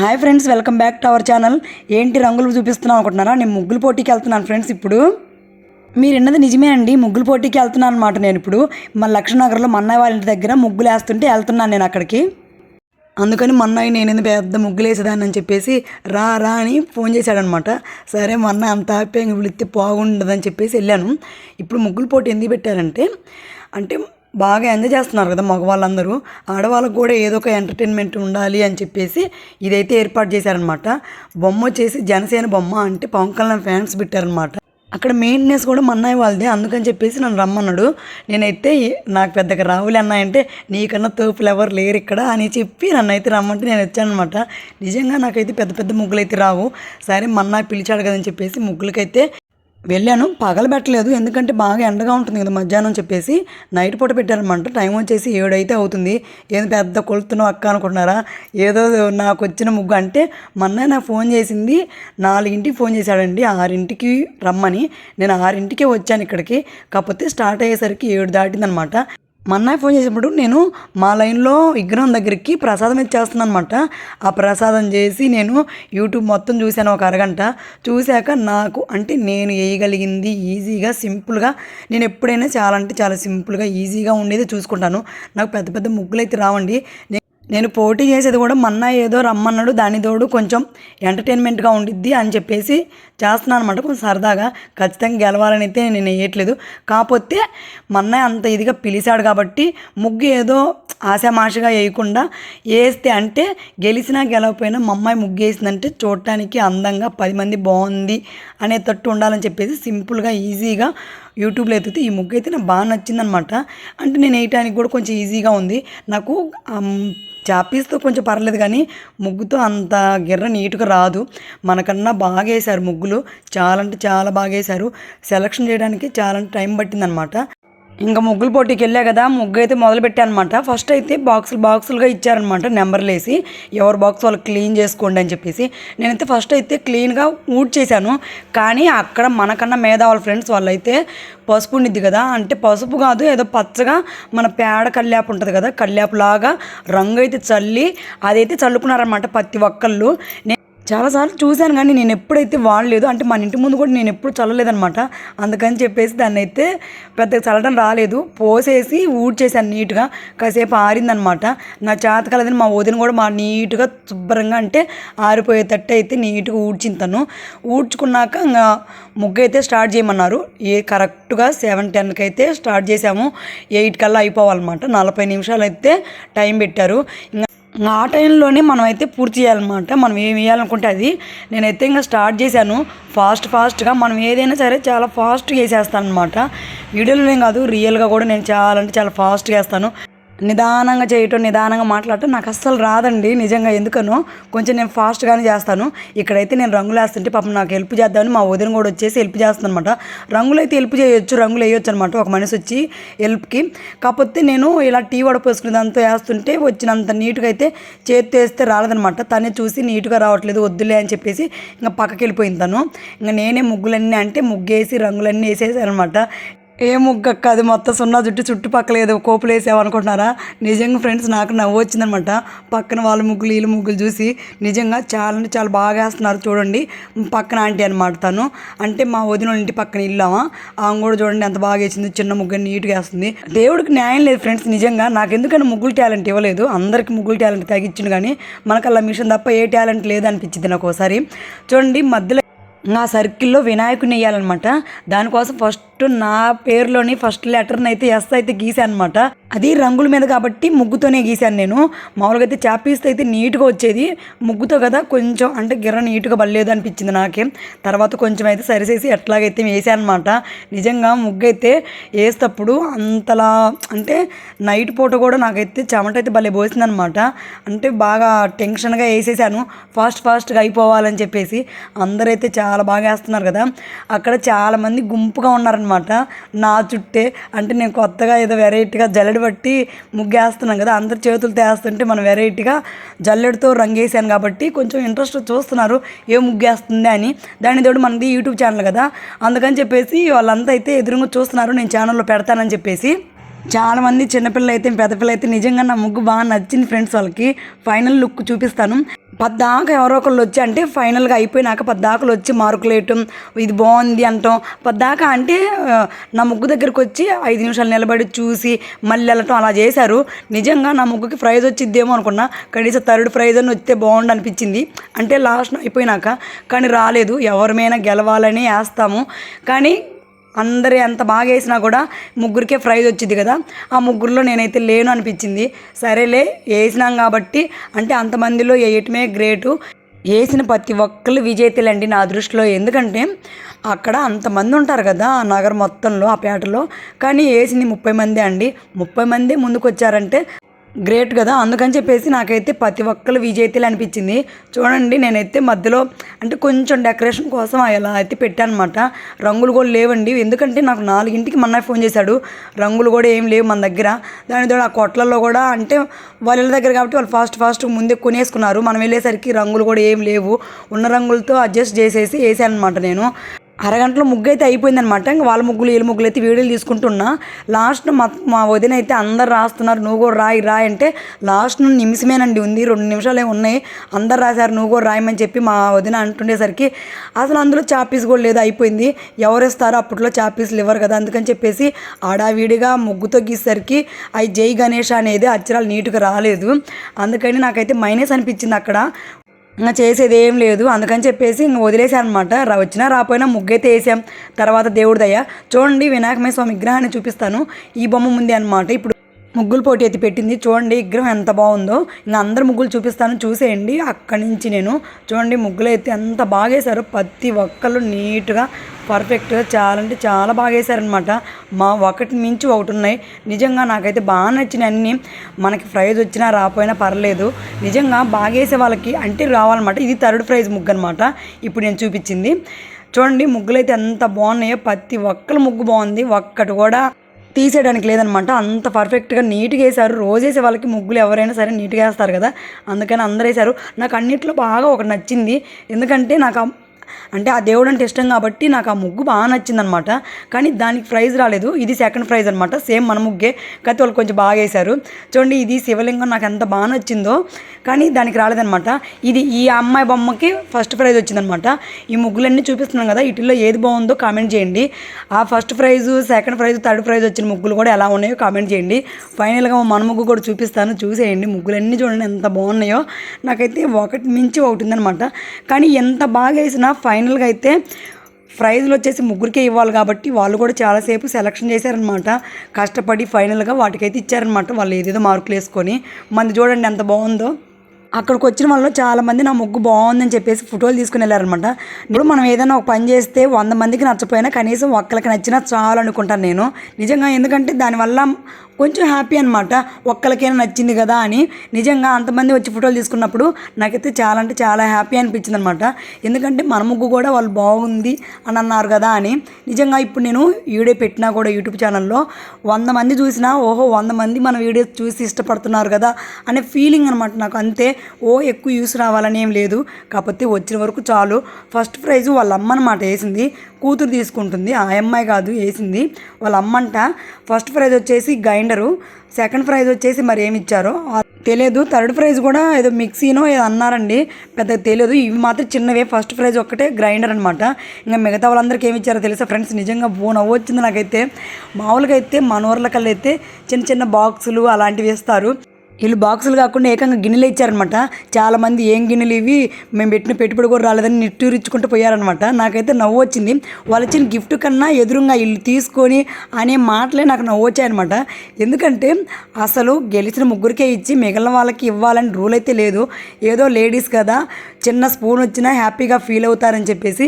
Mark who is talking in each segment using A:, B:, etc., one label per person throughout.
A: Hi friends welcome back to our channel. ఏంటి రంగులు చూపిస్తున్నాం అనుకుంటున్నారా? నేను ముగ్గుల పోటీకి వెళ్తున్నాను ఫ్రెండ్స్ ఇప్పుడు. మీరు విన్నది నిజమే అండి ముగ్గుల పోటీకి వెళ్తున్నాను అనమాట నేను ఇప్పుడు. మన లక్ష్మీనగర్లో మన్నయ్య వాళ్ళ ఇంటి దగ్గర ముగ్గులు వేస్తుంటే వెళ్తున్నాను నేను అక్కడికి. అందుకని మన్నయ్య నేను పెద్ద ముగ్గులు వేసేదాన్ని అని చెప్పేసి రా రా అని ఫోన్ చేశాడనమాట సరే మొన్న అంత హ్యాపీగా పిలిస్తే బాగుండదని చెప్పేసి వెళ్ళాను. ఇప్పుడు ముగ్గుల పోటీ ఎందుకు పెట్టారంటే అంటే బాగా ఎంజాయ్ చేస్తున్నారు కదా మగవాళ్ళందరూ. ఆడవాళ్ళకు కూడా ఏదో ఒక ఎంటర్టైన్మెంట్ ఉండాలి అని చెప్పేసి ఇదైతే ఏర్పాటు చేశారనమాట బొమ్మ వచ్చేసి జనసేన బొమ్మ అంటే పవన్ కళ్యాణ్ ఫ్యాన్స్ పెట్టారనమాట అక్కడ మెయింటెనెన్స్ కూడా మన్నాయి వాళ్ళదే. అందుకని చెప్పేసి నన్ను రమ్మన్నాడు. నేనైతే నాకు పెద్దగా రావులే అన్నాయంటే అంటే నీకన్నా తోపులు ఎవరు లేరు ఇక్కడ అని చెప్పి నన్ను అయితే రమ్మంటే నేను వచ్చానమాట నిజంగా నాకైతే పెద్ద పెద్ద ముగ్గులు అయితే రావు. సరే మన్నా పిలిచాడు కదని చెప్పేసి ముగ్గులకైతే వెళ్ళాను. పగలు పెట్టలేదు ఎందుకంటే బాగా ఎండగా ఉంటుంది కదా మధ్యాహ్నం చెప్పేసి. నైట్ పూట పెట్టారనమాట. టైం వచ్చేసి ఏడైతే అవుతుంది. ఏదో పెద్ద కొలుతున్నావు అక్క అనుకుంటున్నారా? ఏదో నాకు వచ్చిన ముగ్గు అంటే మొన్న నాకు ఫోన్ చేసింది. నాలుగింటికి ఫోన్ చేశాడండి. ఆరింటికి రమ్మని. నేను ఆరింటికే వచ్చాను ఇక్కడికి. కాకపోతే స్టార్ట్ అయ్యేసరికి ఏడు దాటిందనమాట. మా అన్నయ్య ఫోన్ చేసినప్పుడు నేను మా లైన్లో విగ్రహం దగ్గరికి ప్రసాదం ఇచ్చేస్తున్నాను అనమాట ఆ ప్రసాదం చేసి నేను యూట్యూబ్ మొత్తం చూశాను ఒక అరగంట. చూశాక నాకు అంటే నేను వేయగలిగింది ఈజీగా సింపుల్గా నేను ఎప్పుడైనా చాలా అంటే చాలా సింపుల్గా ఈజీగా ఉండేది చూసుకుంటాను. నాకు పెద్ద పెద్ద ముగ్గులు అయితే రావండి. నేను పోటీ చేసేది కూడా మన్నా ఏదో రమ్మన్నాడు దాని తోడు కొంచెం ఎంటర్టైన్మెంట్గా ఉండిద్ది అని చెప్పేసి చేస్తున్నాను అనమాట కొంచెం సరదాగా. ఖచ్చితంగా గెలవాలని అయితే నేను వేయట్లేదు. కాకపోతే మన్నయ్య అంత ఇదిగా పిలిచాడు కాబట్టి ముగ్గు ఏదో ఆశామాషగా వేయకుండా వేస్తే అంటే గెలిచినా గెలవకపోయినా మా అమ్మాయి ముగ్గు వేసిందంటే చూడటానికి అందంగా పది మంది బాగుంది అనేటట్టు ఉండాలని చెప్పేసి సింపుల్గా ఈజీగా యూట్యూబ్లో ఎత్తితే ఈ ముగ్గు అయితే నాకు బాగా నచ్చిందనమాట. అంటే నేను వేయటానికి కూడా కొంచెం ఈజీగా ఉంది. నాకు చాపీస్తో కొంచెం పర్లేదు కానీ ముగ్గుతో అంత గిర్ర నీట్గా రాదు. మనకన్నా బాగా వేశారు ముగ్గులు. చాలా అంటే చాలా బాగా వేశారు. సెలక్షన్ చేయడానికి చాలా అంటే టైం పట్టిందనమాట. ఇంకా ముగ్గులు పోటీకి వెళ్ళా కదా ముగ్గు అయితే మొదలు పెట్టానమాట ఫస్ట్ అయితే బాక్సులు బాక్సులుగా ఇచ్చారనమాట నెంబర్లు వేసి ఎవరి బాక్స్ వాళ్ళు క్లీన్ చేసుకోండి అని చెప్పేసి. నేనైతే ఫస్ట్ అయితే క్లీన్గా ఊడ్ చేశాను. కానీ అక్కడ మనకన్నా మేధావుల ఫ్రెండ్స్ వాళ్ళైతే పసుపు ఉండిద్ది కదా అంటే పసుపు కాదు ఏదో పచ్చగా మన పేడ కల్లాపు ఉంటుంది కదా కల్లాపు లాగా రంగు అయితే చల్లి అదైతే చల్లుకున్నారనమాట ప్రతి ఒక్కళ్ళు. నేను చాలాసార్లు చూశాను కానీ నేను ఎప్పుడైతే వాడలేదు అంటే మన ఇంటి ముందు కూడా నేను ఎప్పుడు చల్లలేదనమాట అందుకని చెప్పేసి దాన్ని అయితే పెద్దగా చల్లడం రాలేదు. పోసేసి ఊడ్చేసాను నీట్గా. కాసేపు ఆరిందనమాట నా చేత కలదని మా వదిన కూడా మా నీట్గా శుభ్రంగా అంటే ఆరిపోయేటట్టు అయితే నీట్గా ఊడ్చింది తను. ఊడ్చుకున్నాక ఇంకా ముగ్గు అయితే స్టార్ట్ చేయమన్నారు. ఏ కరెక్ట్గా సెవెన్ టెన్కి అయితే స్టార్ట్ చేసాము ఎయిట్ కల్లా అయిపోవాలన్నమాట. నలభై నిమిషాలు అయితే టైం పెట్టారు. ఇంకా ఆ టైంలోనే మనం అయితే పూర్తి చేయాలన్నమాట. మనం ఏం వేయాలనుకుంటే అది. నేనైతే ఇంకా స్టార్ట్ చేశాను. ఫాస్ట్ ఫాస్ట్గా మనం ఏదైనా సరే చాలా ఫాస్ట్గా వేసేస్తాను అనమాట వీడియోలోనే కాదు రియల్గా కూడా నేను చాలా అంటే చాలా ఫాస్ట్గా వేస్తాను. నిదానంగా చేయటం నిదానంగా మాట్లాడటం నాకు అస్సలు రాదండి నిజంగా ఎందుకనో. కొంచెం నేను ఫాస్ట్గానే చేస్తాను. ఇక్కడైతే నేను రంగులు వేస్తుంటే పాపం నాకు హెల్ప్ చేద్దామని మా వదిన కూడా వచ్చేసి హెల్ప్ చేస్తుంది అనమాట రంగులు అయితే హెల్ప్ చేయొచ్చు రంగులు వేయొచ్చు అనమాట ఒక మనిషి వచ్చి హెల్ప్కి కాకపోతే నేను ఇలా టీ వడపోసుకునే దాంతో వేస్తుంటే వచ్చినంత నీట్గా అయితే చేతితో వేస్తే రాలేదనమాట తనే చూసి నీట్గా రావట్లేదు వద్దులే అని చెప్పేసి ఇంకా పక్కకి వెళ్ళిపోయింది తను. ఇంకా నేనే ముగ్గులన్నీ అంటే ముగ్గేసి రంగులన్నీ వేసేసానమాట ఏ ముగ్గక్క అది మొత్తం సున్నా జుట్టు చుట్టుపక్కల ఏదో కోపులు వేసామనుకుంటున్నారా నిజంగా ఫ్రెండ్స్ నాకు నవ్వు వచ్చిందనమాట. పక్కన వాళ్ళ ముగ్గులు వీళ్ళ ముగ్గులు చూసి నిజంగా చాలా అంటే చాలా బాగా వేస్తున్నారు చూడండి. పక్కన ఆంటీ అనమాట తను. అంటే మా వదిన ఇంటి పక్కన ఇల్లామా? ఆమె కూడా చూడండి ఎంత బాగా వేసింది చిన్న ముగ్గుని నీట్గా వేస్తుంది. దేవుడికి న్యాయం లేదు ఫ్రెండ్స్ నిజంగా నాకు ఎందుకని ముగ్గులు టాలెంట్ ఇవ్వలేదు? అందరికీ ముగ్గులు టాలెంట్ తగ్గించింది కానీ మనకు అలా మిషన్ తప్ప ఏ టాలెంట్ లేదు అనిపించింది నాకు ఒకసారి. చూడండి మధ్యలో నా సర్కిల్లో వినాయకుని వేయాలన్నమాట. దానికోసం ఫస్ట్ నా పేరులోని ఫస్ట్ లెటర్ని అయితే ఎస్ అయితే గీసాను అనమాట అది రంగుల మీద కాబట్టి ముగ్గుతోనే గీశాను నేను. మామూలుగా అయితే చాపీస్తే అయితే నీట్గా వచ్చేది. ముగ్గుతో కదా కొంచెం అంటే గిర్ర నీట్గా పడలేదు అనిపించింది నాకే. తర్వాత కొంచెం అయితే సరిసేసి ఎట్లాగైతే వేసాను అనమాట నిజంగా ముగ్గు అయితే వేసేటప్పుడు అంతలా అంటే నైట్ పూట కూడా నాకైతే చెమట అయితే భలే పోసిందనమాట అంటే బాగా టెన్షన్గా వేసేసాను. ఫాస్ట్ ఫాస్ట్గా అయిపోవాలని చెప్పేసి అందరైతే చాలా చాలా బాగా వేస్తున్నారు కదా. అక్కడ చాలామంది గుంపుగా ఉన్నారనమాట నా చుట్టే అంటే నేను కొత్తగా ఏదో వెరైటీగా జల్లెడు బట్టి ముగ్గేస్తున్నాను కదా అందరు చేతులు తేస్తుంటే మనం వెరైటీగా జల్లెడతో రంగేసాను కాబట్టి కొంచెం ఇంట్రెస్ట్ చూస్తున్నారు. ఏ ముగ్గేస్తుంది అని. దాని తోడు మనది యూట్యూబ్ ఛానల్ కదా. అందుకని చెప్పేసి వాళ్ళంతా అయితే ఎదురుగా చూస్తున్నారు. నేను ఛానల్లో పెడతానని చెప్పేసి. చాలామంది చిన్నపిల్లలు అయితే పెద్ద పిల్లలు అయితే నిజంగా నా ముగ్గు బాగా నచ్చింది ఫ్రెండ్స్ వాళ్ళకి. ఫైనల్ లుక్ చూపిస్తాను. పద్దాకా ఎవరో ఒకళ్ళు వచ్చి అంటే ఫైనల్గా అయిపోయినాక పద్దాకలు వచ్చి మార్కులు వేయటం ఇది బాగుంది అంటాం. పద్దాక అంటే నా ముగ్గు దగ్గరికి వచ్చి ఐదు నిమిషాలు నిలబడి చూసి మళ్ళీ వెళ్ళటం అలా చేశారు. నిజంగా నా ముగ్గుకి ప్రైజ్ వచ్చిద్దేమో అనుకున్నా. కనీసం థర్డ్ ప్రైజ్ అని వస్తే బాగుండు అనిపించింది. అంటే లాస్ట్ అయిపోయినాక కానీ రాలేదు. ఎవరిమైనా గెలవాలని వేస్తాము. కానీ అందరి ఎంత బాగా వేసినా కూడా ముగ్గురికే ప్రైజ్ వచ్చింది కదా. ఆ ముగ్గురులో నేనైతే లేను అనిపించింది. సరేలే వేసినాం కాబట్టి అంటే అంతమందిలో వేయటమే గ్రేటు. వేసిన ప్రతి ఒక్కళ్ళు విజేతలండి నా దృష్టిలో. ఎందుకంటే అక్కడ అంతమంది ఉంటారు కదా ఆ నగరం మొత్తంలో ఆ పేటలో. కానీ వేసింది ముప్పై మంది అండి. ముప్పై మంది ముందుకు వచ్చారంటే గ్రేట్ కదా. అందుకని చెప్పేసి నాకైతే ప్రతి ఒక్కరు విజేతలు అనిపించింది. చూడండి నేనైతే మధ్యలో అంటే కొంచెం డెకరేషన్ కోసం ఎలా అయితే పెట్టాను అనమాట రంగులు కూడా లేవండి. ఎందుకంటే నాకు నాలుగింటికి మొన్న ఫోన్ చేశాడు. రంగులు కూడా ఏం లేవు మన దగ్గర. దాని ఆ కొట్లలో కూడా అంటే వాళ్ళ దగ్గర కాబట్టి వాళ్ళు ఫాస్ట్ ఫాస్ట్ ముందే కొనేసుకున్నారు. మనం వెళ్ళేసరికి రంగులు కూడా ఏం లేవు. ఉన్న రంగులతో అడ్జస్ట్ చేసేసి వేసాను అనమాట నేను. అరగంటలో ముగ్గు అయితే అయిపోయిందనమాట ఇంకా వాళ్ళ ముగ్గులు వీళ్ళ ముగ్గులు అయితే వీడియోలు తీసుకుంటున్నా. లాస్ట్ మా మా వదిన అయితే అందరు రాస్తున్నారు. నువ్వు కూడా రాయి రాయి అంటే లాస్ట్ నిమిషమేనండి ఉంది. రెండు నిమిషాలు ఉన్నాయి. అందరు రాశారు నువ్వు కూడా రాయమని చెప్పి మా వదిన అంటుండేసరికి అసలు అందులో చాపీస్ కూడా లేదు అయిపోయింది. ఎవరు ఇస్తారో అప్పట్లో చాపీస్లు ఇవ్వరు కదా అందుకని చెప్పేసి ఆడావిడిగా ముగ్గుతో గీసేసరికి అవి జై గణేష్ అనేది అక్షరాలు నీట్గా రాలేదు. అందుకని నాకైతే మైనస్ అనిపించింది అక్కడ. ఇంకా చేసేది ఏం లేదు. అందుకని చెప్పేసి ఇంక వదిలేసాను అనమాట వచ్చినా రాపోయినా ముగ్గైతే వేసాం. తర్వాత దేవుడి దయ. చూడండి వినాయకమయ స్వామి విగ్రహాన్ని చూపిస్తాను. ఈ బొమ్మ ముందే అనమాట ఇప్పుడు ముగ్గులు పోటీ అయితే పెట్టింది. చూడండి విగ్రహం ఎంత బాగుందో. ఇంకా అందరు ముగ్గులు చూపిస్తాను. చూసేయండి. అక్కడి నుంచి నేను. చూడండి ముగ్గులు అయితే ఎంత బాగా ప్రతి ఒక్కళ్ళు నీట్గా పర్ఫెక్ట్గా చాలా అంటే చాలా బాగా వేశారనమాట మా ఒకటి మించి ఒకటి ఉన్నాయి. నిజంగా నాకైతే బాగా నచ్చిన అన్నీ. మనకి ప్రైజ్ వచ్చినా రాపోయినా పర్లేదు. నిజంగా బాగా వేసే వాళ్ళకి అంటే రావాలన్నమాట. ఇది థర్డ్ ప్రైజ్ ముగ్గు అనమాట ఇప్పుడు నేను చూపించింది. చూడండి ముగ్గులు అయితే ఎంత బాగున్నాయో. ప్రతి ఒక్కరు ముగ్గు బాగుంది. ఒక్కటి కూడా తీసేయడానికి లేదనమాట అంత పర్ఫెక్ట్గా నీట్గా వేశారు. రోజు వేసే వాళ్ళకి ముగ్గులు ఎవరైనా సరే నీట్గా వేస్తారు కదా. అందుకని అందరు వేశారు. నాకు అన్నిట్లో బాగా ఒకటి నచ్చింది. ఎందుకంటే నాకు అంటే ఆ దేవుడు అంటే ఇష్టం కాబట్టి నాకు ఆ ముగ్గు బాగా నచ్చిందనమాట. కానీ దానికి ప్రైజ్ రాలేదు. ఇది సెకండ్ ప్రైజ్ అనమాట. సేమ్ మన ముగ్గే. కాకపోతే వాళ్ళు కొంచెం బాగా వేశారు. చూడండి ఇది శివలింగం నాకు ఎంత బాగా నచ్చిందో. కానీ దానికి రాలేదనమాట. ఇది ఈ అమ్మాయి బొమ్మకి ఫస్ట్ ప్రైజ్ వచ్చిందనమాట. ఈ ముగ్గులన్నీ చూపిస్తున్నాను కదా వీటిల్లో ఏది బాగుందో కామెంట్ చేయండి. ఆ first prize second prize third prize వచ్చిన ముగ్గులు కూడా ఎలా ఉన్నాయో కామెంట్ చేయండి. ఫైనల్గా మన ముగ్గు కూడా చూపిస్తాను. చూసేయండి ముగ్గులన్నీ చూడండి ఎంత బాగున్నాయో. నాకైతే ఒకటి మించి ఒకటి ఉందనమాట. కానీ ఎంత బాగా వేసినా ఫైనల్గా అయితే ప్రైజ్లు వచ్చేసి ముగ్గురికే ఇవ్వాలి కాబట్టి వాళ్ళు కూడా చాలాసేపు సెలక్షన్ చేశారనమాట. కష్టపడి ఫైనల్గా వాటికైతే ఇచ్చారనమాట వాళ్ళు ఏదేదో మార్కులు వేసుకొని. మంది చూడండి ఎంత బాగుందో. అక్కడికి వచ్చిన వాళ్ళు చాలా మంది నా ముగ్గు బాగుందని చెప్పేసి ఫోటోలు తీసుకుని వెళ్ళారనమాట. ఇప్పుడు మనం ఏదైనా ఒక పని చేస్తే వంద మందికి నచ్చపోయినా కనీసం ఒక్కరికి నచ్చినా చాలు అనుకుంటాను నేను. నిజంగా ఎందుకంటే దానివల్ల కొంచెం హ్యాపీ అనమాట ఒక్కరికైనా నచ్చింది కదా అని. నిజంగా అంతమంది వచ్చి ఫోటోలు తీసుకున్నప్పుడు నాకైతే చాలా అంటే చాలా హ్యాపీ అనిపించింది అనమాట ఎందుకంటే మన ముగ్గు కూడా వాళ్ళు బాగుంది అని అన్నారు కదా అని. నిజంగా ఇప్పుడు నేను వీడియో పెట్టినా కూడా యూట్యూబ్ ఛానల్లో వంద మంది చూసినా ఓహో వంద మంది మన వీడియో చూసి ఇష్టపడుతున్నారు కదా అనే ఫీలింగ్ అనమాట నాకు. అంతే ఓ ఎక్కువ యూస్ రావాలని ఏం లేదు. కాకపోతే వచ్చిన వరకు చాలు. ఫస్ట్ ప్రైజ్ వాళ్ళ అమ్మ అనమాట వేసింది. కూతురు తీసుకుంటుంది. ఆ అమ్మాయి కాదు వేసింది. వాళ్ళ అమ్మంట ఫస్ట్ ప్రైజ్ వచ్చేసి గ్రైండరు సెకండ్ ప్రైజ్ వచ్చేసి మరి ఏమి ఇచ్చారో? తెలియదు. థర్డ్ ప్రైజ్ కూడా ఏదో మిక్సీనో ఏదో అన్నారండి. పెద్దగా తెలియదు. ఇవి మాత్రం చిన్నవే. ఫస్ట్ ప్రైజ్ ఒక్కటే గ్రైండర్ అనమాట ఇంకా మిగతా వాళ్ళందరికీ ఏమి ఇచ్చారో తెలుసా ఫ్రెండ్స్? నిజంగా బో నవ్వు వచ్చింది నాకైతే. మామూలుగా అయితే మనోర్లకల్లా అయితే చిన్న చిన్న బాక్సులు అలాంటివి ఇస్తారు వీళ్ళు బాక్సులు కాకుండా ఏకంగా గిన్నెలు ఇచ్చారనమాట చాలా మంది ఏం గిన్నెలు ఇవి మేము పెట్టిన పెట్టుబడి కూడా రాలేదని నిట్టూరించుకుంటూ పోయారనమాట నాకైతే నవ్వు వచ్చింది. వాళ్ళు ఇచ్చిన గిఫ్ట్ కన్నా ఎదురుగా వీళ్ళు తీసుకొని అనే మాటలే నాకు నవ్వు వచ్చాయన్నమాట. ఎందుకంటే అసలు గెలిచిన ముగ్గురికే ఇచ్చి మిగిలిన వాళ్ళకి ఇవ్వాలని రూల్ అయితే లేదు. ఏదో లేడీస్ కదా చిన్న స్పూన్ వచ్చినా హ్యాపీగా ఫీల్ అవుతారని చెప్పేసి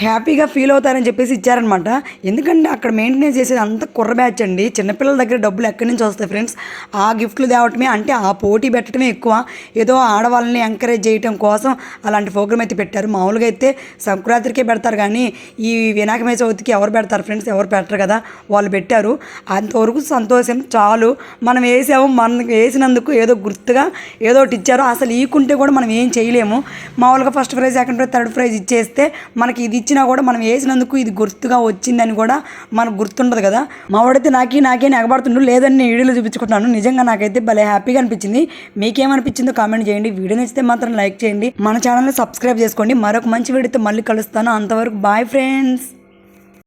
A: హ్యాపీగా ఫీల్ అవుతారని చెప్పేసి ఇచ్చారనమాట. ఎందుకంటే అక్కడ మెయింటెనెన్స్ చేసేది అంత కుర్ర బ్యాచ్ అండి. చిన్నపిల్లల దగ్గర డబ్బులు ఎక్కడి నుంచి వస్తాయి ఫ్రెండ్స్? ఆ గిఫ్ట్లు తేవటమే అంటే ఆ పోటీ పెట్టడమే ఎక్కువ. ఏదో ఆడవాళ్ళని ఎంకరేజ్ చేయటం కోసం అలాంటి ప్రోగ్రామ్ అయితే పెట్టారు. మామూలుగా అయితే సంక్రాంతికే పెడతారు కానీ ఈ వినాయకమే చవితికి ఎవరు పెడతారు ఫ్రెండ్స్? ఎవరు పెట్టరు కదా? వాళ్ళు పెట్టారు. అంతవరకు సంతోషం. చాలు. మనం వేసాము మనం వేసినందుకు ఏదో గుర్తుగా ఏదో ఒకటి ఇచ్చారు. అసలు ఈకుంటే కూడా మనం ఏం చేయలేము. మామూలుగా first prize second prize third prize ఇచ్చేస్తే మనకి ఇది ఇచ్చినా కూడా మనం వేసినందుకు ఇది గుర్తుగా వచ్చిందని కూడా మనకు గుర్తుండదు కదా. మా వాడైతే నాకి నాకే ఎగబడుతుండు. లేదని నేను వీడియోలో చూపించుకుంటున్నాను. నిజంగా నాకైతే భలే హ్యాపీగా అనిపించింది. మీకేమనిపించిందో కామెంట్ చేయండి. వీడియో నచ్చితే మాత్రం లైక్ చేయండి. మన ఛానల్ని సబ్స్క్రైబ్ చేసుకోండి. మరొక మంచి వీడియోతో మళ్ళీ కలుస్తాను. అంతవరకు బాయ్ ఫ్రెండ్స్.